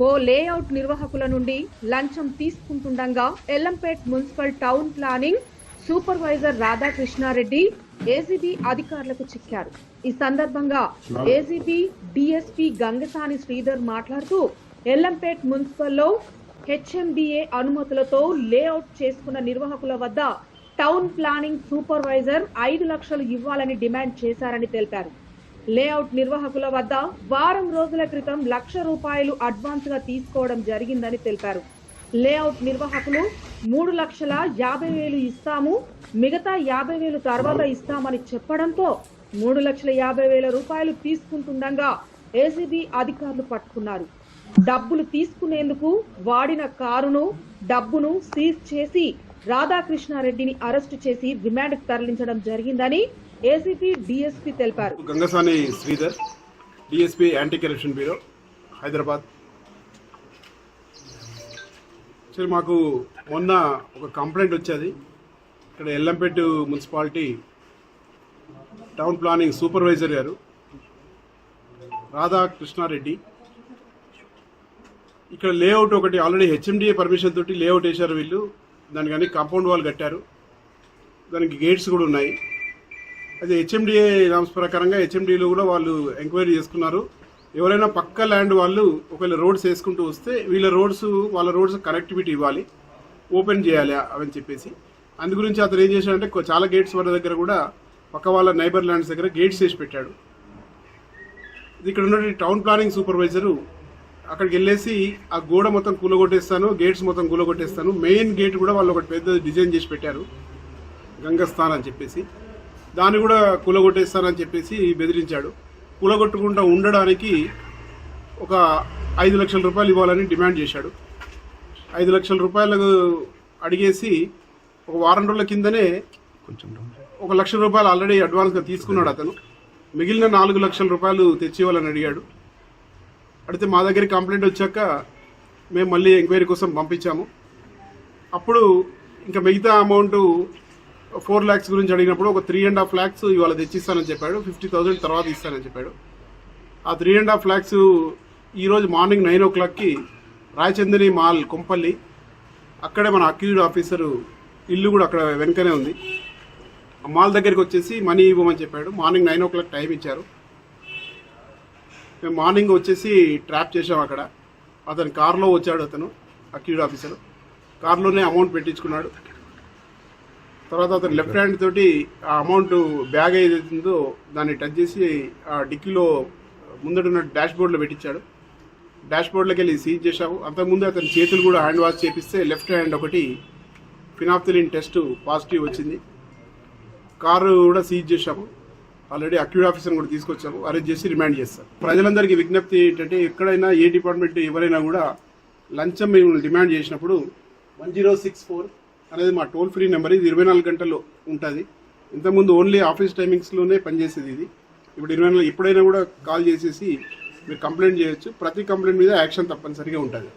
ఓ layout నిర్వాహకుల నుండి లంచం తీసుకుంటుండగా Ellampet municipal town planning supervisor Radhakrishna Reddy ACB అధికారులకు చిక్కారు. ఈ సందర్భంగా ఏసీబీ డిఎస్పీ గంగసాని శ్రీధర్ మాట్లాడుతూ ఎల్లంపేట్ మున్సిపల్లో హెచ్ఎండిఏ అనుమతులతో లేఅవుట్ చేసుకున్న నిర్వాహకుల వద్ద టౌన్ ప్లానింగ్ సూపర్వైజర్ ఐదు లక్షలు ఇవ్వాలని డిమాండ్ చేశారని తెలిపారు. లేఅవుట్ నిర్వాహకుల వద్ద వారం రోజుల క్రితం లక్ష రూపాయలు అడ్వాన్స్గా తీసుకోవడం జరిగిందని తెలిపారు. లేఅవుట్ నిర్వాహకులు మూడు లక్షల యాభై వేలు ఇస్తాము మిగతా యాభై వేలు తర్వాత ఇస్తామని చెప్పడంతో మూడు లక్షల యాభై వేల రూపాయలు తీసుకుంటుండగా ఏసీబీ అధికారులు పట్టుకున్నారు. డబ్బులు తీసుకునేందుకు వాడిన కారును డబ్బును సీజ్ చేసి రాధాకృష్ణారెడ్డిని అరెస్టు చేసి రిమాండ్కు తరలించడం జరిగిందని ఏసీపీ డీఎస్పీ తెలిపారు. Gangasani Sridhar DSP anti corruption bureau Hyderabad. సరే మాకు మొన్న ఒక కంప్లైంట్ వచ్చేది. ఇక్కడ Ellampeta municipality town planning supervisor గారు రాధాకృష్ణారెడ్డి. ఇక్కడ లేఅవుట్ ఒకటి ఆల్రెడీ హెచ్ఎండిఏ పర్మిషన్ తోటి లేఅవుట్ వేశారు వీళ్ళు. దానికి అన్ని కాంపౌండ్ వాల్ కట్టారు. దానికి గేట్స్ కూడా ఉన్నాయి. అదే హెచ్ఎండిఏ నామ్స్ ప్రకారంగా హెచ్ఎండిఏలో కూడా వాళ్ళు ఎంక్వైరీ చేసుకున్నారు. ఎవరైనా పక్క ల్యాండ్ వాళ్ళు ఒకవేళ రోడ్స్ వేసుకుంటూ వస్తే వీళ్ళ రోడ్స్ వాళ్ళ రోడ్స్ కనెక్టివిటీ ఇవ్వాలి. ఓపెన్ చేయాలి అవని చెప్పేసి. అందు గురించి అతను ఏం చేశాడంటే చాలా గేట్స్ వాళ్ళ దగ్గర కూడా పక్క వాళ్ళ నైబర్ ల్యాండ్స్ దగ్గర గేట్స్ వేసి పెట్టాడు. ఇక్కడ ఉన్నటువంటి టౌన్ ప్లానింగ్ సూపర్వైజరు అక్కడికి వెళ్ళేసి ఆ గోడ మొత్తం కూలగొట్టేస్తాను గేట్స్ మొత్తం కూలగొట్టేస్తాను. మెయిన్ గేట్ కూడా వాళ్ళు ఒకటి పెద్ద డిజైన్ చేసి పెట్టారు. గంగస్థాన్ అని చెప్పేసి. దాన్ని కూడా కూలగొట్టేస్తానని చెప్పేసి బెదిరించాడు. కూలగొట్టకుండా ఉండడానికి ఒక ఐదు లక్షల రూపాయలు ఇవ్వాలని డిమాండ్ చేశాడు. ఐదు లక్షల రూపాయలు అడిగేసి ఒక వారం రోజుల కిందనే ఒక లక్ష రూపాయలు ఆల్రెడీ అడ్వాన్స్గా తీసుకున్నాడు అతను. మిగిలిన నాలుగు లక్షల రూపాయలు తెచ్చి ఇవ్వాలని అడిగాడు. అడిగితే మా దగ్గర కంప్లైంట్ వచ్చాక మేము మళ్ళీ ఎంక్వైరీ కోసం పంపించాము. అప్పుడు ఇంకా మిగతా అమౌంట్ ఫోర్ ల్యాక్స్ గురించి అడిగినప్పుడు ఒక త్రీ అండ్ హాఫ్ ల్యాక్స్ ఇవాళ తెచ్చిస్తానని చెప్పాడు. ఫిఫ్టీ థౌసండ్ తర్వాత ఇస్తానని చెప్పాడు. ఆ త్రీ అండ్ హాఫ్ ల్యాక్స్ ఈరోజు మార్నింగ్ నైన్ ఓ క్లాక్కి రాయచందని మాల్ కొంపల్లి. అక్కడే మన అక్యూజ్డ్ ఆఫీసరు ఇల్లు కూడా అక్కడ వెనకనే ఉంది. ఆ మాల్ దగ్గరికి వచ్చేసి మనీ ఇవ్వమని చెప్పాడు. Morning nine o'clock time ఇచ్చారు. మేము మార్నింగ్ వచ్చేసి ట్రాప్ చేసాం అక్కడ. అతను కార్లో వచ్చాడు అతను అక్యూడ్ ఆఫీసర్. కార్లోనే అమౌంట్ పెట్టించుకున్నాడు. తర్వాత అతను లెఫ్ట్ హ్యాండ్ తోటి ఆ అమౌంట్ బ్యాగ్ ఏదైతుందో దాన్ని టచ్ చేసి ఆ డిక్కీలో ముందడున్న డాష్ బోర్డ్లో పెట్టించాడు. డాష్ బోర్డ్లోకి వెళ్ళి సీజ్ చేశాము. అంతకుముందు అతని చేతులు కూడా హ్యాండ్ వాష్ చేపిస్తే లెఫ్ట్ హ్యాండ్ ఒకటి ఫినాప్తిలిన్ టెస్ట్ పాజిటివ్ వచ్చింది. కారు కూడా సీజ్ చేశాము. ఆల్రెడీ అక్యూడ్ ఆఫీసర్ కూడా తీసుకొచ్చాము అరెస్ట్ చేసి రిమాండ్ చేస్తారు. ప్రజలందరికీ విజ్ఞప్తి ఏంటంటే ఎక్కడైనా ఏ డిపార్ట్మెంట్ ఎవరైనా కూడా లంచం మేము డిమాండ్ చేసినప్పుడు వన్ జీరో సిక్స్ ఫోర్ అనేది మా టోల్ ఫ్రీ నెంబర్. ఇది ఇరవై నాలుగు గంటల్లో ఉంటుంది. ఇంతకుముందు ఓన్లీ ఆఫీస్ టైమింగ్స్లోనే పనిచేసేది ఇది. ఇప్పుడు ఇరవై నాలుగు ఎప్పుడైనా కూడా కాల్ చేసేసి మీరు కంప్లైంట్ చేయొచ్చు. ప్రతి కంప్లైంట్ మీద యాక్షన్ తప్పనిసరిగా ఉంటుంది.